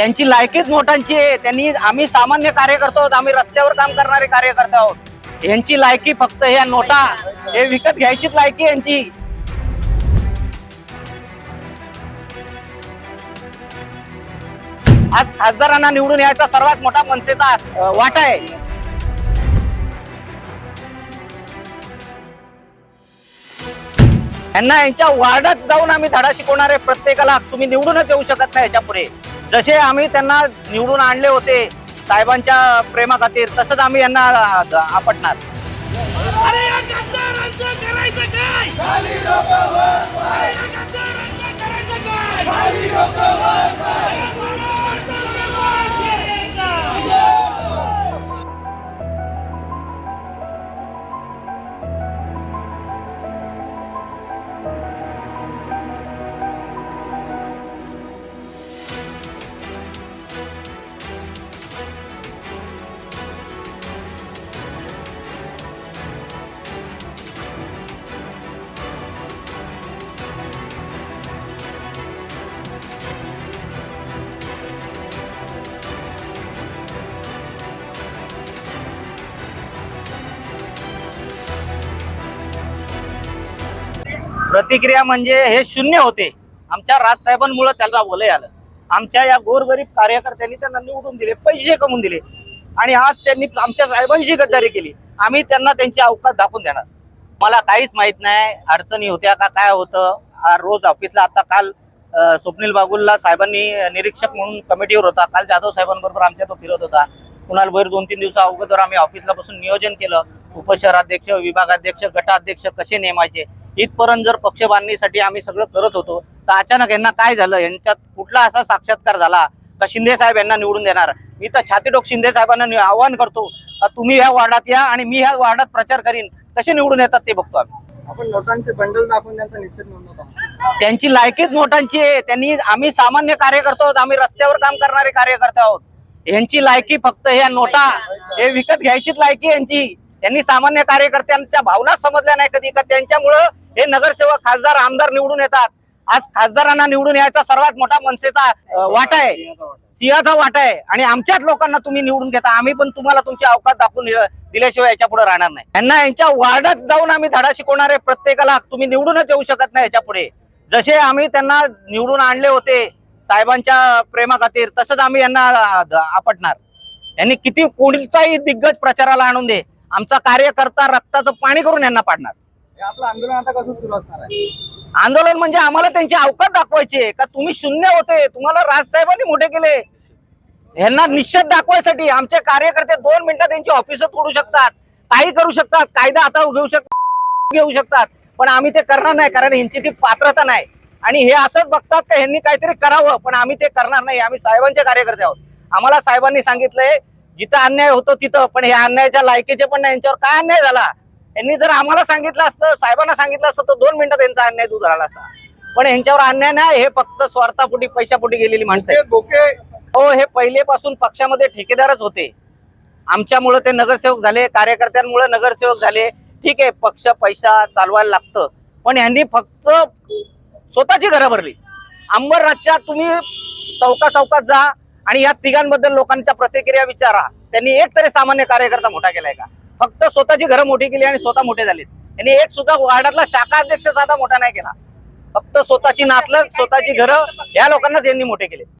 त्यांची लायकीच मोठ्यांची आहे. त्यांनी आम्ही सामान्य कार्यकर्ता आहोत. आम्ही रस्त्यावर काम करणारे कार्यकर्ते आहोत. यांची लायकी फक्त ह्या नोटा हे विकत घ्यायचीच लायकी यांची. आज खासदारांना निवडून यायचा सर्वात मोठा मनसेचा वाटा आहे. यांना यांच्या वार्डात जाऊन आम्ही धडा शिकवणार आहे. प्रत्येकाला तुम्ही निवडूनच येऊ शकत नाही याच्यापुढे जसे आम्ही त्यांना निवडून आणले होते साहेबांच्या प्रेमाखातीर तसंच आम्ही यांना आपटणार. प्रतिक्रिया म्हणजे हे शून्य होते. आमच्या राजसाहेबांमुळे त्याला वलय आलं. आमच्या या गोरगरीब कार्यकर्त्यांनी त्यांना निवडून दिले पैसे कमवून दिले. आणि आज त्यांनी आमच्या साहेबांशी गद्दारी केली. आम्ही त्यांना त्यांची अवकाश दाखवून देणार. मला काहीच माहीत नाही अडचणी होत्या का काय होतं. रोज ऑफिसला आता काल स्वप्नील बागुलला साहेबांनी निरीक्षक म्हणून कमिटीवर होता. काल जाधव साहेबांबरोबर आमच्या तो फिरत होता. कुणाल भैर दोन तीन दिवसा अगोदर आम्ही ऑफिसला बसून नियोजन केलं. उपशहराध्यक्ष विभागाध्यक्ष गटाध्यक्ष कसे नेमायचे? इथपर्यंत जर पक्ष बांधणीसाठी आम्ही सगळं करत होतो तर अचानक यांना काय झालं? यांच्यात कुठला असा साक्षात्कार झाला का शिंदे साहेब यांना निवडून देणार? मी तर छातीडोक शिंदे साहेबांना आवाहन करतो तुम्ही ह्या वार्डात या आणि मी ह्या वार्डात प्रचार करीन. कसे निवडून येतात ते बघतो आम्ही. आपण नोटांचे बंडल दाखवून त्यांचा निषेध नोंदवत आहोत. त्यांची लायकीच मोठ्यांची आहे. त्यांनी आम्ही सामान्य कार्यकर्ते आहोत आम्ही रस्त्यावर काम करणारे कार्यकर्ते आहोत. यांची लायकी फक्त ह्या नोटा हे विकत घ्यायचीच लायकी यांची. त्यांनी सामान्य कार्यकर्त्यांच्या भावना समजल्या नाही कधी. का त्यांच्यामुळं हे नगरसेवक खासदार आमदार निवडून येतात. आज खासदारांना निवडून यायचा सर्वात मोठा मनसेचा वाटा आहे. सिंहाचा वाटा आहे. आणि आमच्याच लोकांना तुम्ही निवडून घेता. आम्ही पण तुम्हाला तुमची अवकाश दाखवून दिल्याशिवाय याच्यापुढे राहणार नाही. यांना यांच्या वार्डात जाऊन आम्ही धडा शिकवणार आहे प्रत्येकाला तुम्ही निवडूनच येऊ शकत नाही याच्यापुढे. जसे आम्ही त्यांना निवडून आणले होते साहेबांच्या प्रेमा खातीर तसंच आम्ही यांना आपटणार. यांनी किती कोणताही दिग्गज प्रचाराला आणून दे. आमचा कार्यकर्ता रक्ताचं पाणी करून यांना पाडणार. आपलं आंदोलन आता कसं सुरू असणार आहे? आंदोलन म्हणजे आम्हाला त्यांची अवकाश दाखवायची का तुम्ही शून्य होते? तुम्हाला राजसाहेबांनी मोठे केले. यांना निश्चित दाखवायसाठी आमचे कार्यकर्ते दोन मिनिटात त्यांची ऑफिस तोडू शकतात. काही करू शकतात. कायदा आता घेऊ शकतात घेऊ शकतात. पण आम्ही ते करणार नाही कारण यांची ती पात्रता नाही. आणि हे असंच बघतात का यांनी काहीतरी करावं पण आम्ही ते करणार नाही. आम्ही साहेबांचे कार्यकर्ते आहोत. आम्हाला साहेबांनी सांगितलंय जिथं अन्याय होतो तिथं पण हे अन्यायाच्या लायकीचे पण नाही यांच्यावर काय अन्याय झाला? यांनी जर आम्हाला सांगितलं असतं साहेबांना सांगितलं असतं तर दोन मिनिटात यांचा अन्याय दूर झाला असता. पण यांच्यावर अन्याय नाही हे फक्त स्वार्थापोटी पैशापोटी गेलेली माणसं हो हे पहिलेपासून पक्षामध्ये ठेकेदारच होते. आमच्यामुळे ते नगरसेवक झाले कार्यकर्त्यांमुळे नगरसेवक झाले. ठीक आहे पक्ष पैसा चालवायला लागतं. पण यांनी फक्त स्वतःची घरं भरली. अंबर राज्यात तुम्ही चौका चौकात जा आणि या तिघांबद्दल लोकांच्या प्रतिक्रिया विचारा. त्यांनी एक तरी सामान्य कार्यकर्ता मोठा केलाय का? फक्त स्वतःची घरं मोठी केली आणि स्वतः मोठे झालेत. त्यांनी एक सुद्धा वार्डातला शाखा अध्यक्ष साधा मोठा नाही केला. फक्त स्वतःची नातलं स्वतःची घरं या लोकांनाच यांनी मोठे केले.